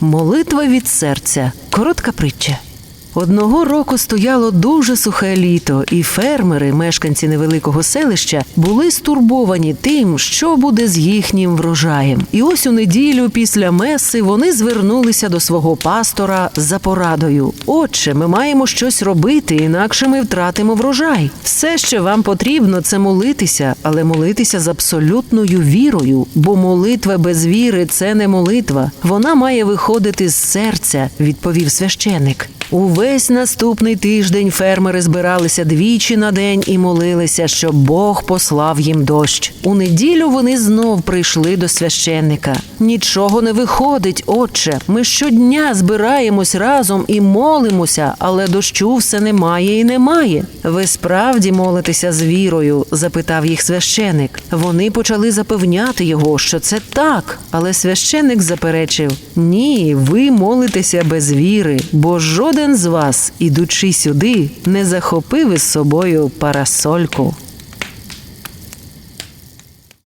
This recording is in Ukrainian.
Молитва від серця. Коротка притча. Одного року стояло дуже сухе літо, і фермери, мешканці невеликого селища, були стурбовані тим, що буде з їхнім врожаєм. І ось у неділю після меси вони звернулися до свого пастора за порадою. Отче, ми маємо щось робити, інакше ми втратимо врожай. Все, що вам потрібно, це молитися, але молитися з абсолютною вірою, бо молитва без віри це не молитва. Вона має виходити з серця, відповів священик. Увесь наступний тиждень фермери збиралися двічі на день і молилися, щоб Бог послав їм дощ. У неділю вони знов прийшли до священника. Нічого не виходить, отче. Ми щодня збираємось разом і молимося, але дощу все немає і немає. Ви справді молитеся з вірою? запитав їх священик. Вони почали запевняти його, що це так, але священик заперечив: Ні, ви молитеся без віри, бо жоден з вас, ідучи сюди, не захопив із собою парасольку.